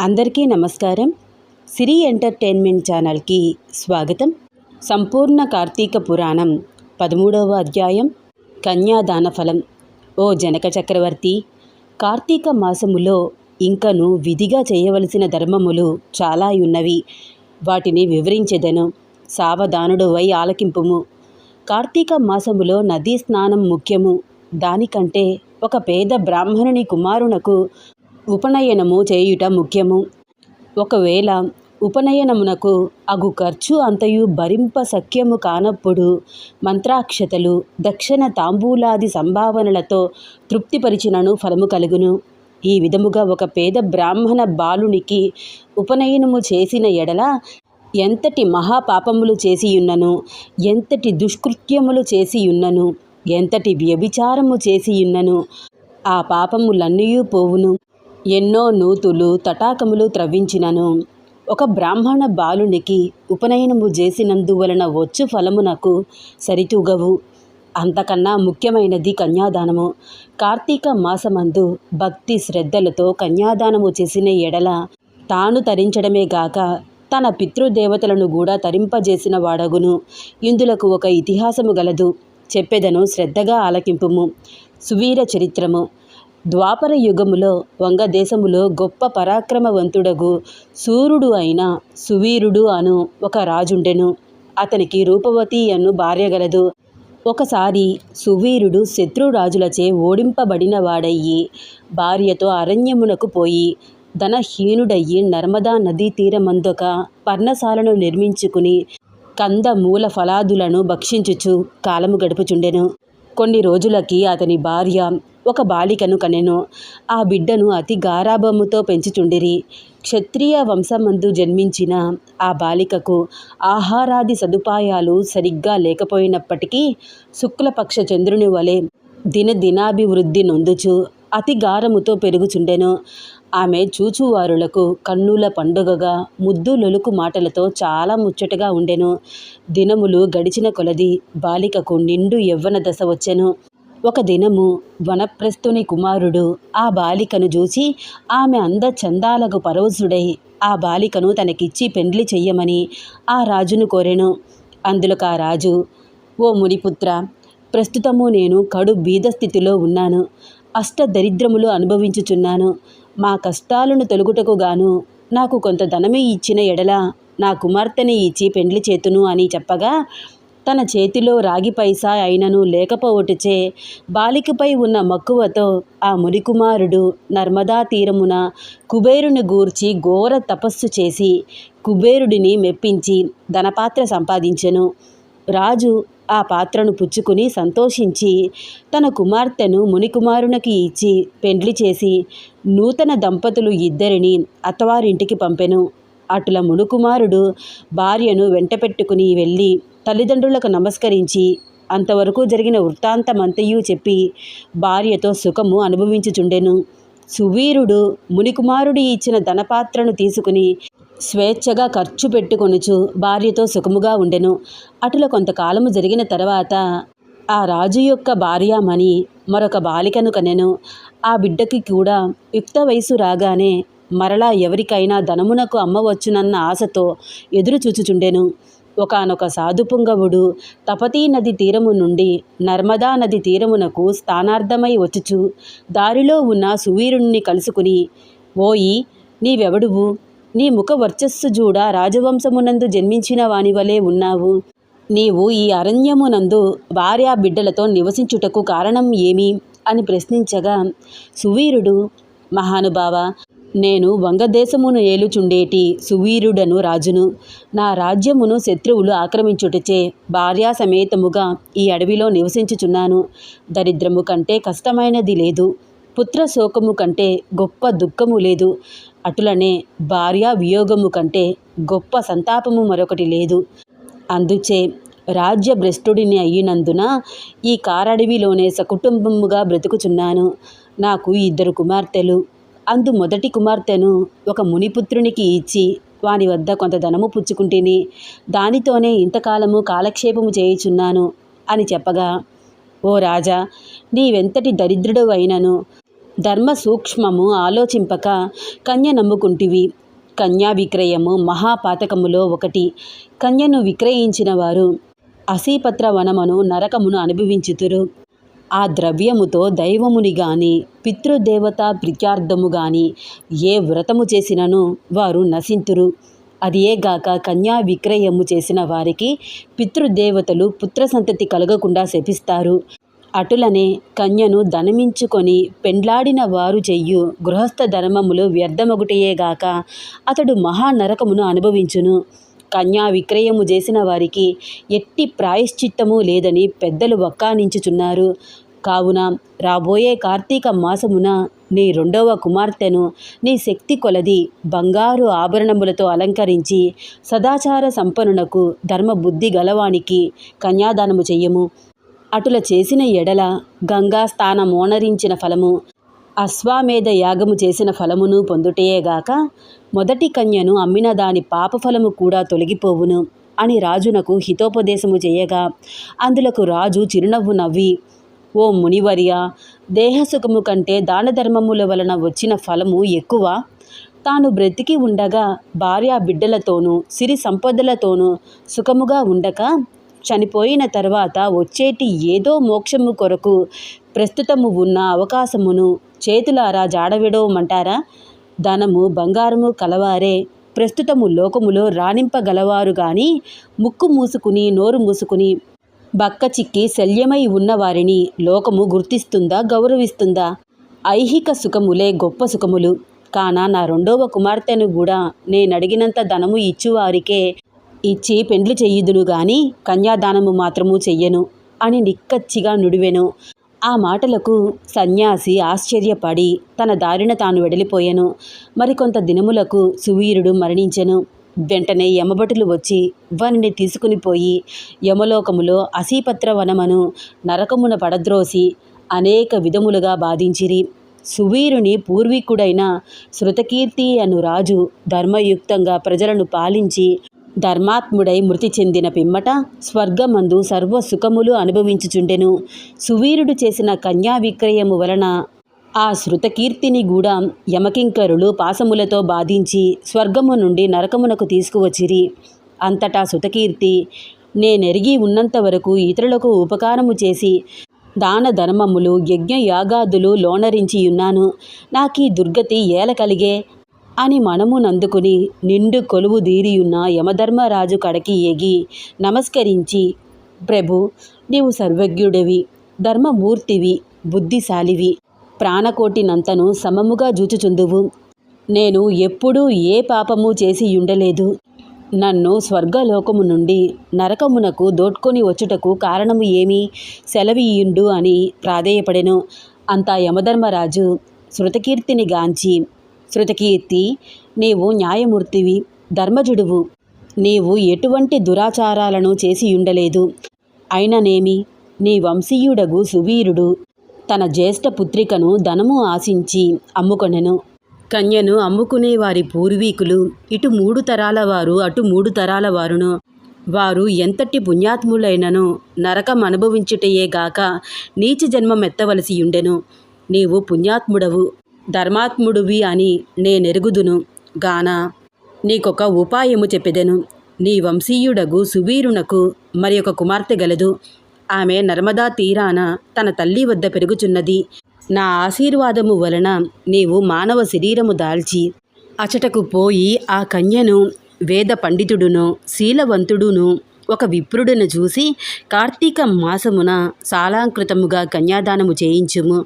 అందరికీ నమస్కారం. సిరి ఎంటర్టైన్మెంట్ ఛానల్కి స్వాగతం. సంపూర్ణ కార్తీక పురాణం పదమూడవ అధ్యాయం కన్యాదాన ఫలం. ఓ జనక చక్రవర్తి కార్తీక మాసములో ఇంకను విధిగా చేయవలసిన ధర్మములు చాలా ఉన్నవి. వాటిని వివరించెదను. సావధానుడు వై ఆలకింపుము. కార్తీక మాసములో నదీ స్నానం ముఖ్యము. దానికంటే ఒక పేద బ్రాహ్మణుని కుమారునకు ఉపనయనము చేయుట ముఖ్యము. ఒకవేళ ఉపనయనమునకు అగు ఖర్చు అంతయు భరింప సఖ్యము కానప్పుడు మంత్రాక్షతలు దక్షిణ తాంబూలాది సంభావనలతో తృప్తిపరిచినను ఫలము కలుగును. ఈ విధముగా ఒక పేద బ్రాహ్మణ బాలునికి ఉపనయనము చేసిన ఎడల ఎంతటి మహాపాపములు చేసియున్నను ఎంతటి దుష్కృత్యములు చేసియున్నను ఎంతటి వ్యభిచారము చేసియున్నను ఆ పాపములన్నీ పోవును. ఎన్నో నూతులు తటాకములు త్రవ్వించినను. ఒక బ్రాహ్మణ బాలునికి ఉపనయనము చేసినందువలన వచ్చు ఫలమునకు సరితూగవు. అంతకన్నా ముఖ్యమైనది కన్యాదానము. కార్తీక మాసమందు భక్తి శ్రద్ధలతో కన్యాదానము చేసిన ఎడల తాను తరించడమే గాక తన పితృదేవతలను కూడా తరింపజేసిన వాడగును. ఇందులకు ఒక ఇతిహాసము గలదు. చెప్పెదను శ్రద్ధగా ఆలకింపుము. సువీర చరిత్రము. ద్వాపర యుగములో వంగదేశములో గొప్ప పరాక్రమవంతుడగు సూర్యుడు అయిన సువీరుడు అను ఒక రాజుండెను. అతనికి రూపవతి అను భార్య గలదు. ఒకసారి సువీరుడు శత్రురాజులచే ఓడింపబడిన వాడయ్యి భార్యతో అరణ్యమునకు పోయి ధనహీనుడయ్యి నర్మదా నదీ తీరమందొక పర్ణశాలను నిర్మించుకుని కంద మూల ఫలాదులను భక్షించుచు కాలము గడుపుచుండెను. కొన్ని రోజులకి అతని భార్య ఒక బాలికను కనెను. ఆ బిడ్డను అతి గారాభముతో పెంచుచుండిరి. క్షత్రియ వంశమందు జన్మించిన ఆ బాలికకు ఆహారాది సదుపాయాలు సరిగ్గా లేకపోయినప్పటికీ శుక్లపక్ష చంద్రుని వలె దినదినాభివృద్ధి నొందుచు అతి గారముతో పెరుగుచుండెను. ఆమె చూచువారులకు కన్నుల పండుగగా ముద్దు లొలుకు మాటలతో చాలా ముచ్చటగా ఉండెను. దినములు గడిచిన కొలది బాలికకు నిండు యవ్వన దశ వచ్చెను. ఒక దినము వనప్రస్థుని కుమారుడు ఆ బాలికను చూసి ఆమె అంద చందాలకు పరవశుడై ఆ బాలికను తనకిచ్చి పెండ్లి చెయ్యమని ఆ రాజును కోరెను. అందులోకి ఆ రాజు ఓ మునిపుత్ర ప్రస్తుతము నేను కడు బీద స్థితిలో ఉన్నాను. అష్ట దరిద్రములు అనుభవించుచున్నాను. మా కష్టాలను తొలుగుటకు గాను నాకు కొంత ధనమే ఇచ్చిన ఎడల నా కుమార్తెని ఇచ్చి పెండ్లి చేతును అని చెప్పగా తన చేతిలో రాగి పైసా అయినను లేకపోవటచే బాలికపై ఉన్న మక్కువతో ఆ మునికుమారుడు నర్మదా తీరమున కుబేరుని గూర్చి ఘోర తపస్సు చేసి కుబేరుడిని మెప్పించి ధనపాత్ర సంపాదించెను. రాజు ఆ పాత్రను పుచ్చుకుని సంతోషించి తన కుమార్తెను మునికుమారునికి ఇచ్చి పెండ్లి చేసి నూతన దంపతులు ఇద్దరిని అత్తవారింటికి పంపెను. అటుల మునుకుమారుడు భార్యను వెంటపెట్టుకుని వెళ్ళి తల్లిదండ్రులకు నమస్కరించి అంతవరకు జరిగిన వృత్తాంతమంతయు చెప్పి భార్యతో సుఖము అనుభవించుచుండెను. సువీరుడు మునికుమారుడు ఇచ్చిన ధనపాత్రను తీసుకుని స్వేచ్ఛగా ఖర్చు పెట్టుకొనుచు భార్యతో సుఖముగా ఉండెను. అటుల కొంతకాలము జరిగిన తర్వాత ఆ రాజు యొక్క భార్యామణి మరొక బాలికను కనెను. ఆ బిడ్డకి కూడా యుక్త వయసు రాగానే మరలా ఎవరికైనా ధనమునకు అమ్మవచ్చునన్న ఆశతో ఎదురు చూచుచుండెను ఒకనొక సాధుపుంగవుడు తపతీ నది తీరము నుండి నర్మదా నది తీరమునకు స్థానార్థమై వచ్చుచు దారిలో ఉన్న సువీరుణ్ణి కలుసుకుని ఓయి నీవెవడువు? నీ ముఖ వర్చస్సు జూడ రాజవంశమునందు జన్మించిన వాని వలె ఉన్నావు. నీవు ఈ అరణ్యమునందు భార్యా బిడ్డలతో నివసించుటకు కారణం ఏమి? అని ప్రశ్నించగా సువీరుడు మహానుభావ నేను వంగదేశమును ఏలుచుండేటి సువీరుడను రాజును. నా రాజ్యమును శత్రువులు ఆక్రమించుటచే భార్యా సమేతముగా ఈ అడవిలో నివసించుచున్నాను. దరిద్రము కంటే కష్టమైనది లేదు. పుత్ర శోకము కంటే గొప్ప దుఃఖము లేదు. అటులనే భార్యా వియోగము కంటే గొప్ప సంతాపము మరొకటి లేదు. అందుచే రాజ్యభ్రష్టుడిని అయినందున ఈ కారడవిలోనే సకుటుంబముగా బ్రతుకుచున్నాను. నాకు ఇద్దరు కుమార్తెలు. అందు మొదటి కుమార్తెను ఒక మునిపుత్రునికి ఇచ్చి వాని వద్ద కొంత ధనము పుచ్చుకుంటేని. దానితోనే ఇంతకాలము కాలక్షేపము చేయుచున్నాను అని చెప్పగా ఓ రాజా నీవెంతటి దరిద్రుడు అయినను? ధర్మ సూక్ష్మము ఆలోచింపక కన్య నమ్ముకుంటివి. కన్యా విక్రయము మహాపాతకములో ఒకటి. కన్యను విక్రయించిన వారు అసీపత్ర వనమును నరకమును అనుభవించుతురు. ఆ ద్రవ్యముతో దైవముని గాని పితృదేవత ప్రిత్యార్థము గాని ఏ వ్రతము చేసినను వారు నశింతురు. అదియేగాక కన్యా విక్రయము చేసిన వారికి పితృదేవతలు పుత్ర సంతతి కలగకుండా శపిస్తారు. అటులనే కన్యను ధనమించుకొని పెండ్లాడిన వారు చెయ్యు గృహస్థ ధర్మములు వ్యర్థమగుటయేగాక అతడు మహానరకమును అనుభవించును. కన్యా విక్రయము చేసిన వారికి ఎట్టి ప్రాయశ్చిత్తము లేదని పెద్దలు వక్కానించుచున్నారు కావున రాబోయే కార్తీక మాసమున నీ రెండవ కుమార్తెను నీ శక్తి కొలది బంగారు ఆభరణములతో అలంకరించి సదాచార సంపన్నునకు ధర్మబుద్ధి గలవానికి కన్యాదానము చెయ్యము. అటుల చేసిన ఎడల గంగా స్థానమోనరించిన ఫలము అశ్వామేధ యాగము చేసిన ఫలమును పొందుటయేగాక మొదటి కన్యను అమ్మిన దాని పాపఫలము కూడా తొలగిపోవును అని రాజునకు హితోపదేశము చేయగా అందులకు రాజు చిరునవ్వు నవ్వి ఓ మునివర్య దేహసుఖము కంటే దానధర్మముల వలన వచ్చిన ఫలము ఎక్కువ? తాను బ్రతికి ఉండగా భార్య బిడ్డలతోనూ సిరి సంపదలతోనూ సుఖముగా ఉండక చనిపోయిన తర్వాత వచ్చేటి ఏదో మోక్షము కొరకు ప్రస్తుతము ఉన్న అవకాశమును చేతులారా జాడవిడవమంటారా? ధనము బంగారము కలవారే. ప్రస్తుతము లోకములో రాణింపగలవారు గాని ముక్కు మూసుకుని నోరు మూసుకుని బక్క చిక్కి శల్యమై ఉన్నవారిని లోకము గుర్తిస్తుందా గౌరవిస్తుందా? ఐహిక సుఖములే గొప్ప సుఖములు. కాన నా రెండవ కుమార్తెను కూడా నేనడిగినంత ధనము ఇచ్చువారికే ఇచ్చి పెండ్లు చెయ్యుదును గాని కన్యాదానము మాత్రము చెయ్యను అని నిక్కచ్చిగా నుడివెను. ఆ మాటలకు సన్యాసి ఆశ్చర్యపడి తన దారిన తాను వెడలిపోయాను. మరికొంత దినములకు సువీరుడు మరణించెను. వెంటనే యమభటులు వచ్చి వానిని తీసుకుని పోయి యమలోకములో అసీపత్ర వనమను నరకమున పడద్రోసి అనేక విధములుగా బాధించిరి. సువీరుని పూర్వీకుడైన శృతకీర్తి అను రాజు ధర్మయుక్తంగా ప్రజలను పాలించి ధర్మాత్ముడై మృతి చెందిన పిమ్మట స్వర్గమందు సర్వ సుఖములు అనుభవించుచుండెను. సువీరుడు చేసిన కన్యా విక్రయము వలన ఆ శృతకీర్తిని కూడా యమకింకరులు పాసములతో బాధించి స్వర్గము నుండి నరకమునకు తీసుకువచ్చిరి. అంతటా శృతకీర్తి నేనెరిగి ఉన్నంత వరకు ఇతరులకు ఉపకారము చేసి దాన ధర్మములు యజ్ఞ యాగాదులు లోనరించి ఉన్నాను నాకీ దుర్గతి ఏల కలిగే? అని మనమునందుకుని నిండు కొలువు దీరియున్న యమధర్మరాజు కడకి ఎగి నమస్కరించి ప్రభు నీవు సర్వజ్ఞుడివి ధర్మమూర్తివి బుద్ధిశాలివి ప్రాణకోటినంతను సమముగా జూచుచుందువు. నేను ఎప్పుడూ ఏ పాపము చేసి ఉండలేదు నన్ను స్వర్గలోకము నుండి నరకమునకు దోడ్కొని వచ్చుటకు కారణము ఏమి సెలవీయుండు అని ప్రాధేయపడెను. అంతా యమధర్మరాజు శృతకీర్తిని గాంచి శృతకీర్తి నీవు న్యాయమూర్తివి ధర్మజుడువు. నీవు ఎటువంటి దురాచారాలను చేసియుండలేదు. అయిననేమి? నీ వంశీయుడగు సువీరుడు. తన జ్యేష్ఠ పుత్రికను ధనము ఆశించి అమ్ముకొనెను. కన్యను అమ్ముకునే వారి పూర్వీకులు ఇటు మూడు తరాల వారు అటు మూడు తరాల వారును. వారు ఎంతటి పుణ్యాత్ములైనను నరకం అనుభవించుటయే గాక నీచ జన్మమెత్తవలసి నీవు పుణ్యాత్ముడవు. ధర్మాత్ముడివి అని నేనెరుగుదును గాన! నీకొక ఉపాయము చెప్పెదెను. నీ వంశీయుడగు సువీరునకు మరి ఒక కుమార్తె గలదు. ఆమె నర్మదా తీరాన తన తల్లి వద్ద పెరుగుచున్నది. నా ఆశీర్వాదము వలన నీవు మానవ శరీరము దాల్చి అచటకు పోయి ఆ కన్యను వేద పండితుడును శీలవంతుడును ఒక విప్రుడును చూసి కార్తీక మాసమున సాలాంకృతముగా కన్యాదానము చేయించుము.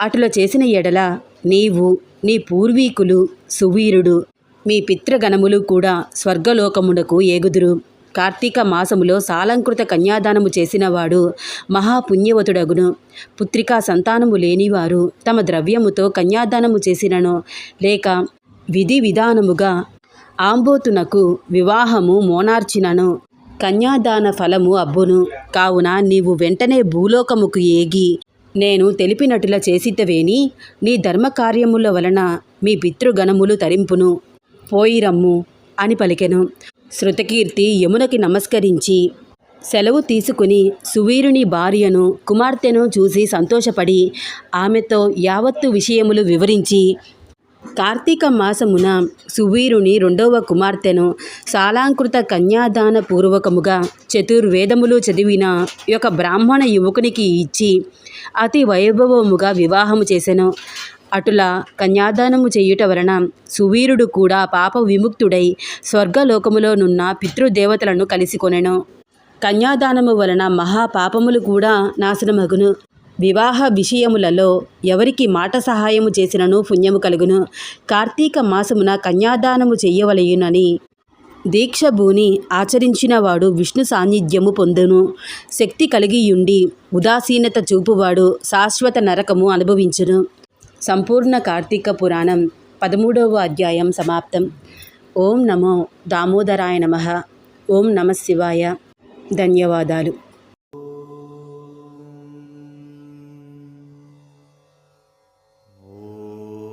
అటుల చేసిన ఎడల నీవు నీ పూర్వీకులు సువీరుడు మీ పితృగణములు కూడా స్వర్గలోకమునకు ఏగుదురు. కార్తీక మాసములో సాలంకృత కన్యాదానము చేసినవాడు మహాపుణ్యవతుడగును. పుత్రికా సంతానము లేనివారు తమ ద్రవ్యముతో కన్యాదానము చేసినను. లేక విధి విధానముగా ఆంబోతునకు వివాహము మోనార్చినను. కన్యాదాన ఫలము అబ్బును. కావున నీవు వెంటనే భూలోకముకు ఏగి నేను తెలిపినట్ల చేసితవేని నీ ధర్మకార్యముల వలన మీ పితృగణములు తరింపును. పోయిరమ్ము అని పలికెను. శృతకీర్తి యమునకి నమస్కరించి సెలవు తీసుకుని సువీరుని భార్యను కుమార్తెను చూసి సంతోషపడి ఆమెతో యావత్తు విషయములు వివరించి కార్తీక మాసమున సువీరుని రెండవ కుమార్తెను సాలాంకృత కన్యాదాన పూర్వకముగా చతుర్వేదములు చదివిన ఒక బ్రాహ్మణ యువకునికి ఇచ్చి అతి వైభవముగా వివాహము చేసెను. అటులా కన్యాదానము చేయుట వలన సువీరుడు కూడా పాప విముక్తుడై స్వర్గలోకములోనున్న పితృదేవతలను కలిసికొనెను కన్యాదానము వలన మహాపాపములు కూడా నాశనమగును. వివాహ విషయములలో ఎవరికి మాట సహాయము చేసినను పుణ్యము కలుగును. కార్తీక మాసమున కన్యాదానము చెయ్యవలయునని దీక్షభూని ఆచరించినవాడు విష్ణు సాన్నిధ్యము పొందును. శక్తి కలిగియుండి ఉదాసీనత చూపువాడు శాశ్వత నరకము అనుభవించును. సంపూర్ణ కార్తీక పురాణం పదమూడవ అధ్యాయం సమాప్తం. ఓం నమో దామోదరాయ నమ. ఓం నమ శివాయ. ధన్యవాదాలు.